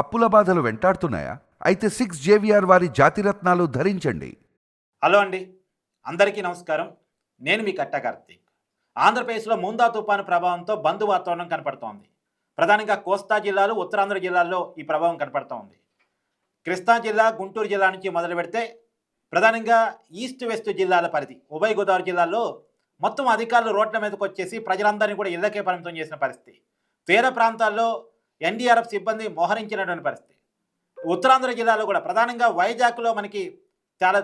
అప్పుల బాధలు వెంటాడుతున్నాయా? అయితే సిక్స్ జేవిఆర్ వారి జాతిరత్నాలు ధరించండి. హలో అండి. అందరికీ నమస్కారం. నేను మీ కట్ట కార్తీక్. ఆంధ్రప్రదేశ్లో ముందా తుఫాను ప్రభావంతో బంద్ వాతావరణం కనపడుతోంది. ప్రధానంగా కోస్తా జిల్లాలు ఉత్తరాంధ్ర జిల్లాల్లో ఈ ప్రభావం కనపడుతోంది. కృష్ణా జిల్లా గుంటూరు జిల్లా నుంచి మొదలు పెడితే ప్రధానంగా ఈస్ట్ వెస్ట్ జిల్లాల పరిధి ఉభయ గోదావరి జిల్లాల్లో మొత్తం అధికారులు రోడ్ల మీదకి వచ్చేసి ప్రజలందరినీ కూడా ఇళ్ళకే పరిమితం చేసిన పరిస్థితి. తీర ప్రాంతాల్లో ఎన్డీఆర్ఎఫ్ సిబ్బంది మోహరించినటువంటి పరిస్థితి. ఉత్తరాంధ్ర జిల్లాలో కూడా ప్రధానంగా వైజాగ్లో మనకి చాలా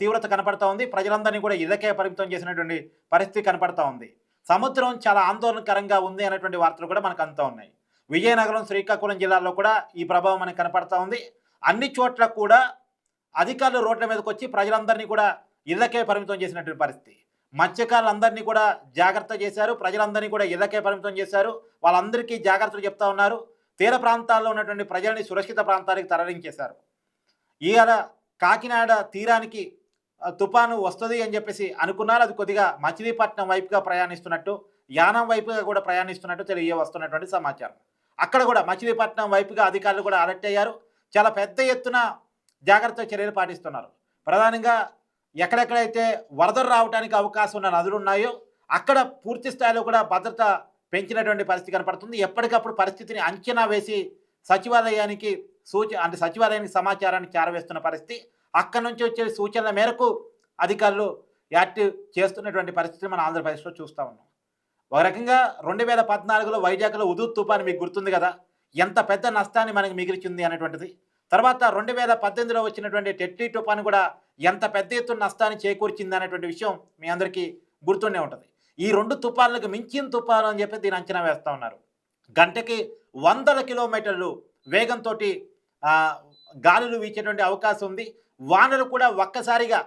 తీవ్రత కనపడతా ఉంది. ప్రజలందరినీ కూడా ఇదకే పరిమితం చేసినటువంటి పరిస్థితి కనపడతా ఉంది. సముద్రం చాలా ఆందోళనకరంగా ఉంది అనేటువంటి వార్తలు కూడా మనకు అందుతూ ఉన్నాయి. విజయనగరం శ్రీకాకుళం జిల్లాలో కూడా ఈ ప్రభావం మనకు కనపడతా ఉంది. అన్ని చోట్ల కూడా అధికారులు రోడ్ల మీదకి వచ్చి ప్రజలందరినీ కూడా ఇళ్ళకే పరిమితం చేసినటువంటి పరిస్థితి. మత్స్యకారులందరినీ కూడా జాగ్రత్త చేశారు. ప్రజలందరినీ కూడా ఇళ్ళకే పరిమితం చేశారు. వాళ్ళందరికీ జాగ్రత్తలు చెప్తా ఉన్నారు. తీర ప్రాంతాల్లో ఉన్నటువంటి ప్రజల్ని సురక్షిత ప్రాంతానికి తరలించేశారు. ఇవాళ కాకినాడ తీరానికి తుపాను తుఫాను వస్తుంది అని చెప్పేసి అనుకున్నారు. అది కొద్దిగా మచిలీపట్నం వైపుగా ప్రయాణిస్తున్నట్టు యానం వైపుగా కూడా ప్రయాణిస్తున్నట్టు తెలియ వస్తున్నటువంటి సమాచారం. అక్కడ కూడా మచిలీపట్నం వైపుగా అధికారులు కూడా అలర్ట్ అయ్యారు. చాలా పెద్ద ఎత్తున జాగ్రత్త చర్యలు పాటిస్తున్నారు. ప్రధానంగా ఎక్కడెక్కడైతే వరదలు రావడానికి అవకాశం ఉన్న నదులు ఉన్నాయో అక్కడ పూర్తి స్థాయిలో కూడా భద్రత పెంచినటువంటి పరిస్థితి కనపడుతుంది. ఎప్పటికప్పుడు పరిస్థితిని అంచనా వేసి సచివాలయానికి సూచ అంటే సచివాలయానికి సమాచారాన్ని చేరవేస్తున్న పరిస్థితి. అక్కడి నుంచి వచ్చే సూచనల మేరకు అధికారులు యాక్టివ్ చేస్తున్నటువంటి పరిస్థితిని మన ఆంధ్రప్రదేశ్లో చూస్తూ ఉన్నాం. ఒక రకంగా రెండు వేల పద్నాలుగులో వైజాగ్లో ఉదూ తుఫాను మీకు గుర్తుంది కదా? ఎంత పెద్ద నష్టాన్ని మనకి మిగిల్చింది అనేటువంటిది. తర్వాత రెండు వేల పద్దెనిమిదిలో వచ్చినటువంటి టెట్లీ తుఫాను కూడా ఎంత పెద్ద ఎత్తున నష్టాన్ని చేకూర్చింది అనేటువంటి విషయం మీ అందరికీ గుర్తుండే ఉంటుంది. ఈ రెండు తుఫాన్లకు మించిన తుఫాను అని చెప్పి దీని అంచనా వేస్తూ ఉన్నారు. గంటకి వందల కిలోమీటర్లు వేగంతో గాలులు వీచేటువంటి అవకాశం ఉంది. వానలు కూడా ఒక్కసారిగా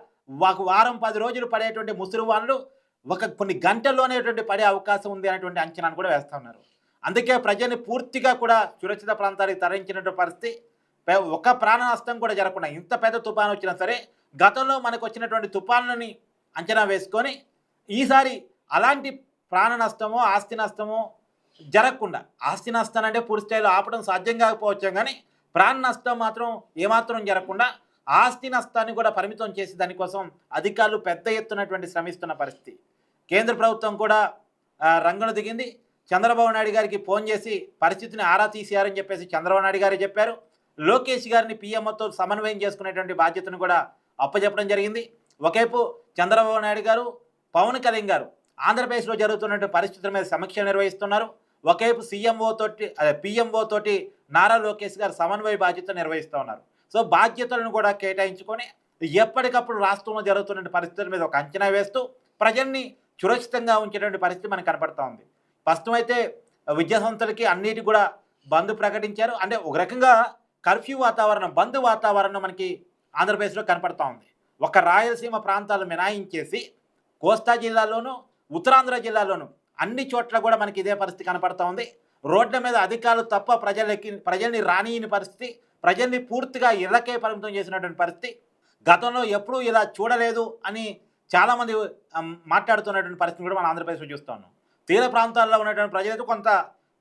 ఒక వారం పది రోజులు పడేటువంటి ముసురు వానలు ఒక కొన్ని గంటల్లోనేటువంటి పడే అవకాశం ఉంది అనేటువంటి అంచనాను కూడా వేస్తూ ఉన్నారు. అందుకే ప్రజల్ని పూర్తిగా కూడా సురక్షిత ప్రాంతాలకు తరలించినటువంటి పరిస్థితి. ఒక ప్రాణ నష్టం కూడా జరగకుండా ఇంత పెద్ద తుఫాను వచ్చినా సరే గతంలో మనకు వచ్చినటువంటి తుఫానులని అంచనా వేసుకొని ఈసారి అలాంటి ప్రాణ నష్టమో ఆస్తి నష్టమో జరగకుండా. ఆస్తి నష్టం అంటే పూర్తి స్థాయిలో ఆపడం సాధ్యం కాకపోవచ్చు కానీ ప్రాణ నష్టం మాత్రం ఏమాత్రం జరగకుండా ఆస్తి నష్టాన్ని కూడా పరిమితం చేసి దానికోసం అధికారులు పెద్ద ఎత్తునటువంటి శ్రమిస్తున్న పరిస్థితి. కేంద్ర ప్రభుత్వం కూడా రంగును దిగింది. చంద్రబాబు నాయుడు గారికి ఫోన్ చేసి పరిస్థితిని ఆరా తీసేయారని చెప్పేసి చంద్రబాబు నాయుడు గారే చెప్పారు. లోకేష్ గారిని పీఎంఓతో సమన్వయం చేసుకునేటువంటి బాధ్యతను కూడా అప్పచెప్పడం జరిగింది. ఒకవైపు చంద్రబాబు నాయుడు గారు పవన్ కళ్యాణ్ గారు ఆంధ్రప్రదేశ్లో జరుగుతున్నటువంటి పరిస్థితుల మీద సమీక్ష నిర్వహిస్తున్నారు. ఒకవైపు సీఎంఓ తోటి అదే పిఎంఓ తోటి నారా లోకేష్ గారు సమన్వయ బాధ్యత నిర్వహిస్తూ ఉన్నారు. సో బాధ్యతలను కూడా కేటాయించుకొని ఎప్పటికప్పుడు రాష్ట్రంలో జరుగుతున్న పరిస్థితుల మీద ఒక అంచనా వేస్తూ ప్రజల్ని సురక్షితంగా ఉంచేటువంటి పరిస్థితి మనకు కనపడతా ఉంది. ప్రస్తుతం అయితే విద్యా సంస్థలకి అన్నిటి కూడా బంద్ ప్రకటించారు. అంటే ఒక రకంగా కర్ఫ్యూ వాతావరణం బంద్ వాతావరణం మనకి ఆంధ్రప్రదేశ్లో కనపడతా ఉంది. ఒక రాయలసీమ ప్రాంతాలు మినాయించేసి కోస్తా జిల్లాలోనూ ఉత్తరాంధ్ర జిల్లాలోను అన్ని చోట్ల కూడా మనకి ఇదే పరిస్థితి కనపడతా ఉంది. రోడ్ల మీద అధికారులు తప్ప ప్రజలకి ప్రజల్ని రానియని పరిస్థితి ప్రజల్ని పూర్తిగా ఇళ్ళకే పరిమితం చేసినటువంటి పరిస్థితి గతంలో ఎప్పుడూ ఇలా చూడలేదు అని చాలామంది మాట్లాడుతున్నటువంటి పరిస్థితి కూడా మనం ఆంధ్రప్రదేశ్లో చూస్తూ ఉన్నాం. తీర ప్రాంతాల్లో ఉన్నటువంటి ప్రజలకు కొంత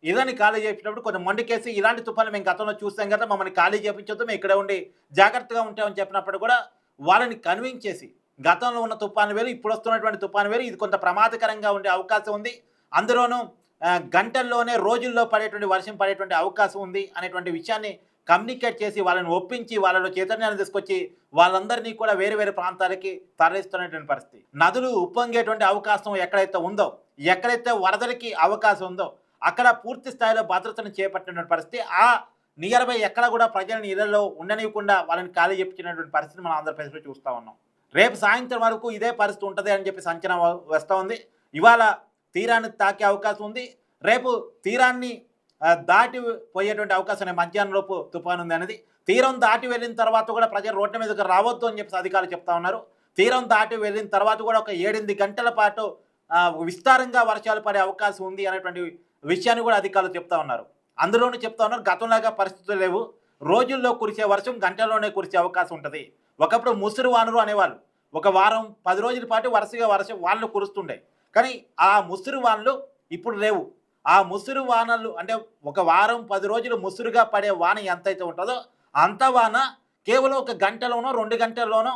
ఇదని ఖాళీ చేసినప్పుడు కొంచెం మొండికేసి ఇలాంటి తుఫాను మేము గతంలో చూస్తాం కదా మమ్మల్ని ఖాళీ చేయించొద్దు మేము ఇక్కడే ఉండి జాగ్రత్తగా ఉంటామని చెప్పినప్పుడు కూడా వాళ్ళని కన్విన్స్ చేసి గతంలో ఉన్న తుఫాను వేరు ఇప్పుడు వస్తున్నటువంటి తుఫాను వేరు. ఇది కొంత ప్రమాదకరంగా ఉండే అవకాశం ఉంది. అందులోనూ గంటల్లోనే రోజుల్లో పడేటువంటి వర్షం పడేటువంటి అవకాశం ఉంది అనేటువంటి విషయాన్ని కమ్యూనికేట్ చేసి వాళ్ళని ఒప్పించి వాళ్ళలో చైతన్యాన్ని తీసుకొచ్చి వాళ్ళందరినీ కూడా వేరు వేరు ప్రాంతాలకి తరలిస్తున్నటువంటి పరిస్థితి. నదులు ఉప్పొంగేటువంటి అవకాశం ఎక్కడైతే ఉందో ఎక్కడైతే వరదలకి అవకాశం ఉందో అక్కడ పూర్తి స్థాయిలో భద్రతను చేపట్టినటువంటి పరిస్థితి. ఆ నియర్ బై ఎక్కడ కూడా ప్రజలను ఇళ్ళలో ఉండనివ్వకుండా వాళ్ళని ఖాళీ చెప్తున్నటువంటి పరిస్థితి మనం ఆంధ్రప్రదేశ్లో చూస్తూ ఉన్నాం. రేపు సాయంత్రం వరకు ఇదే పరిస్థితి ఉంటుంది అని చెప్పేసి అంచనా వస్తూ ఉంది. ఇవాళ తీరాన్ని తాకే అవకాశం ఉంది. రేపు తీరాన్ని దాటి పోయేటువంటి అవకాశం ఉంది. మధ్యాహ్నం లోపు తుఫాను ఉంది అనేది. తీరం దాటి వెళ్ళిన తర్వాత కూడా ప్రజలు రోడ్ల మీదకి రావద్దు అని చెప్పేసి అధికారులు చెప్తా ఉన్నారు. తీరం దాటి వెళ్ళిన తర్వాత కూడా ఒక ఏడెనిమిది గంటల పాటు విస్తారంగా వర్షాలు పడే అవకాశం ఉంది అనేటువంటి విషయాన్ని కూడా అధికారులు చెప్తా ఉన్నారు. అందులోనూ చెప్తా ఉన్నారు గతంలాగా పరిస్థితులు లేవు. రోజుల్లో కురిసే వర్షం గంటల్లోనే కురిసే అవకాశం ఉంటుంది. ఒకప్పుడు ముసురు వానరు అనేవాళ్ళు. ఒక వారం పది రోజుల పాటు వరుసగా వరుస వానలు కురుస్తుండే. కానీ ఆ ముసురు వానలు ఇప్పుడు లేవు. ఆ ముసురు వానలు అంటే ఒక వారం పది రోజులు ముసురుగా పడే వాన ఎంతైతే ఉంటుందో అంత వాన కేవలం ఒక గంటలోనో రెండు గంటల్లోనో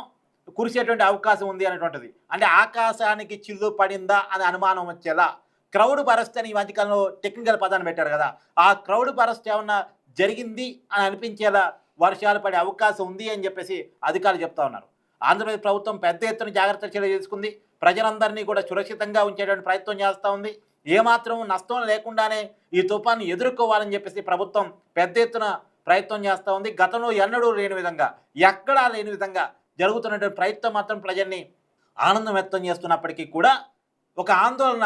కురిసేటువంటి అవకాశం ఉంది అనేటువంటిది. అంటే ఆకాశానికి చిల్లు పడిందా అని అనుమానం వచ్చేలా క్రౌడ్ బరస్ట్ అని ఈ మధ్యకాలంలో టెక్నికల్ పదాన్ని పెట్టారు కదా. ఆ క్రౌడ్ బరస్ట్ ఏమన్నా జరిగింది అని అనిపించేలా వర్షాలు పడే అవకాశం ఉంది అని చెప్పేసి అధికారులు చెప్తా ఉన్నారు. ఆంధ్రప్రదేశ్ ప్రభుత్వం పెద్ద ఎత్తున జాగ్రత్త చర్యలు తీసుకుంది. ప్రజలందరినీ కూడా సురక్షితంగా ఉంచేటువంటి ప్రయత్నం చేస్తూ ఉంది. ఏమాత్రం నష్టం లేకుండానే ఈ తుఫాను ఎదుర్కోవాలని చెప్పేసి ప్రభుత్వం పెద్ద ఎత్తున ప్రయత్నం చేస్తూ ఉంది. గతంలో ఎన్నడూ లేని విధంగా ఎక్కడా లేని విధంగా జరుగుతున్నటువంటి ప్రయత్నం మాత్రం ప్రజల్ని ఆనందం వ్యక్తం చేస్తున్నప్పటికీ కూడా ఒక ఆందోళన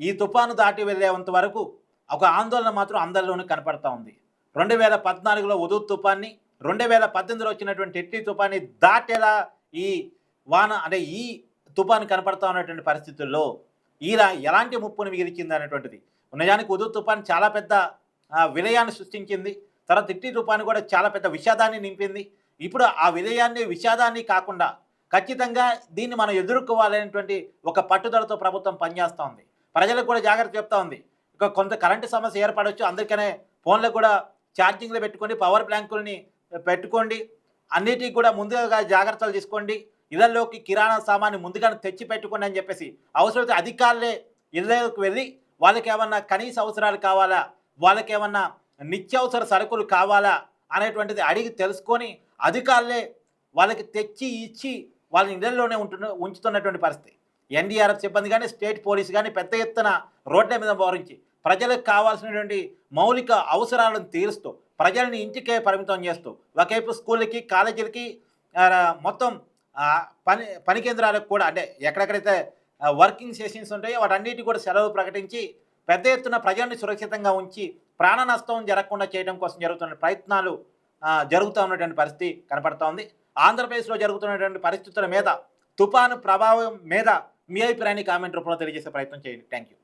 ఈ తుఫాను దాటి వెళ్ళేంత వరకు ఒక ఆందోళన మాత్రం అందరిలోనూ కనపడతా ఉంది. రెండు వేల పద్నాలుగులో ఉదూ తుఫాన్ని రెండు వేల పద్దెనిమిదిలో వచ్చినటువంటి ఎట్టి తుఫాన్ని దాటేలా ఈ వాన అంటే ఈ తుఫాను కనపడతా ఉన్నటువంటి పరిస్థితుల్లో ఈరా ఎలాంటి ముప్పును మిగిలిచింది అనేటువంటిది. నిజానికి ఉదూ తుఫాన్ చాలా పెద్ద విలయాన్ని సృష్టించింది. తర్వాత ఇట్టి తుఫాను కూడా చాలా పెద్ద విషాదాన్ని నింపింది. ఇప్పుడు ఆ విలయాన్ని విషాదాన్ని కాకుండా ఖచ్చితంగా దీన్ని మనం ఎదుర్కోవాలనేటువంటి ఒక పట్టుదలతో ప్రభుత్వం పనిచేస్తూ ఉంది. ప్రజలకు కూడా జాగ్రత్త చెప్తా ఉంది. ఇక కొంత కరెంటు సమస్య ఏర్పడవచ్చు అందుకనే ఫోన్లకు కూడా ఛార్జింగ్లో పెట్టుకోండి పవర్ బ్యాంకుల్ని పెట్టుకోండి. అన్నిటికీ కూడా ముందుగా జాగ్రత్తలు తీసుకోండి. ఇళ్ళలోకి కిరాణా సామాన్ని ముందుగానే తెచ్చి పెట్టుకోండి అని చెప్పేసి అవసరమైతే అధికారులే ఇళ్ళకి వెళ్ళి వాళ్ళకి ఏమన్నా కనీస అవసరాలు కావాలా వాళ్ళకి ఏమన్నా నిత్యావసర సరుకులు కావాలా అనేటువంటిది అడిగి తెలుసుకొని అధికారులే వాళ్ళకి తెచ్చి ఇచ్చి వాళ్ళని ఇళ్ళలోనే ఉంటున్న ఉంచుతున్నటువంటి పరిస్థితి. ఎన్డీఆర్ఎఫ్ సిబ్బంది కానీ స్టేట్ పోలీస్ కానీ పెద్ద ఎత్తున రోడ్ల మీద మోరించి ప్రజలకు కావాల్సినటువంటి మౌలిక అవసరాలను తీరుస్తూ ప్రజల్ని ఇంటికే పరిమితం చేస్తూ ఒకవైపు స్కూళ్ళకి కాలేజీలకి మొత్తం పని పని కేంద్రాలకు కూడా అంటే ఎక్కడెక్కడైతే వర్కింగ్ సెషన్స్ ఉంటాయో వాటన్నిటి కూడా సెలవు ప్రకటించి పెద్ద ఎత్తున ప్రజల్ని సురక్షితంగా ఉంచి ప్రాణ నష్టం జరగకుండా చేయడం కోసం జరుగుతున్న ప్రయత్నాలు జరుగుతూ ఉన్నటువంటి పరిస్థితి కనపడతా ఉంది ఆంధ్రప్రదేశ్లో జరుగుతున్నటువంటి పరిస్థితుల మీద తుఫాను ప్రభావం మీద మీ అభిప్రాయాన్ని కామెంట్ రూపంలో తెలియజేసే ప్రయత్నం చేయండి. Thank you